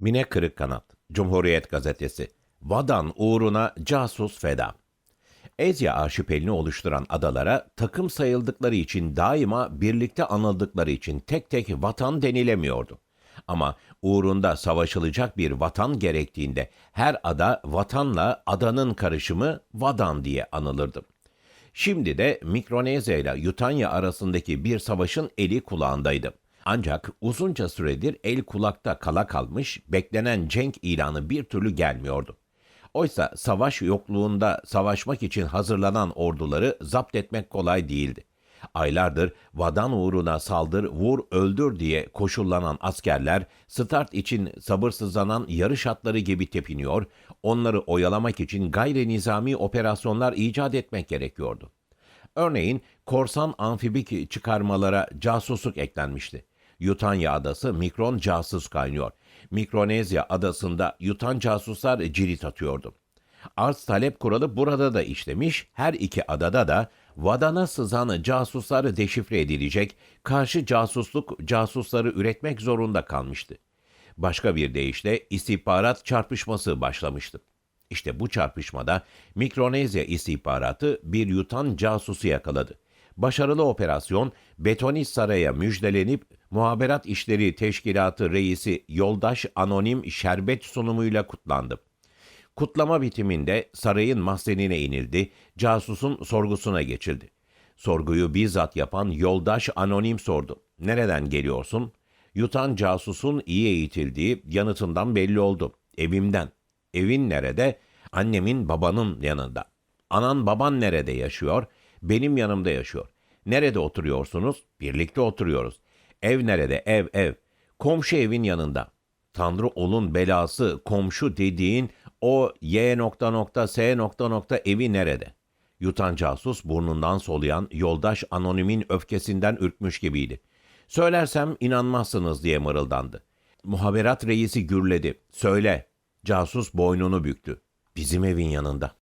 Mine Kırıkkanat, Cumhuriyet Gazetesi. Vadan uğruna casus feda. Ezya arşipelini oluşturan adalara takım sayıldıkları için daima birlikte anıldıkları için tek tek vatan denilemiyordu. Ama uğrunda savaşılacak bir vatan gerektiğinde her ada vatanla adanın karışımı vadan diye anılırdı. Şimdi de Mikronezya ile Yutanya arasındaki bir savaşın eli kulağındaydı. Ancak uzunca süredir el kulakta kala kalmış, beklenen cenk ilanı bir türlü gelmiyordu. Oysa savaş yokluğunda savaşmak için hazırlanan orduları zapt etmek kolay değildi. Aylardır vadan uğruna saldır, vur, öldür diye koşullanan askerler start için sabırsızlanan yarış atları gibi tepiniyor, onları oyalamak için gayri nizami operasyonlar icat etmek gerekiyordu. Örneğin korsan amfibik çıkarmalara casusluk eklenmişti. Yutanya adası Mikron casus kaynıyor. Mikronezya adasında yutan casuslar cirit atıyordu. Arz talep kuralı burada da işlemiş, her iki adada da vadana sızan casuslar deşifre edilecek, karşı casusluk casusları üretmek zorunda kalmıştı. Başka bir deyişle istihbarat çarpışması başlamıştı. İşte bu çarpışmada Mikronezya istihbaratı bir yutan casusu yakaladı. Başarılı operasyon Betonist Saray'a müjdelenip Muhaberat İşleri Teşkilatı Reisi Yoldaş Anonim Şerbet sunumuyla kutlandı. Kutlama bitiminde sarayın mahzenine inildi, casusun sorgusuna geçildi. Sorguyu bizzat yapan yoldaş anonim sordu. Nereden geliyorsun? Yutan casusun iyi eğitildiği yanıtından belli oldu. Evimden. Evin nerede? Annemin babanın yanında. Anan baban nerede yaşıyor? Benim yanımda yaşıyor. Nerede oturuyorsunuz? Birlikte oturuyoruz. Ev nerede? Ev, ev. Komşu evin yanında. Tanrı olun belası komşu dediğin o Y nokta nokta S nokta nokta evi nerede? Yutan casus burnundan soluyan yoldaş anonimin öfkesinden ürkmüş gibiydi. Söylersem inanmazsınız diye mırıldandı. Muhaberat reisi gürledi. Söyle. Casus boynunu büktü. Bizim evin yanında.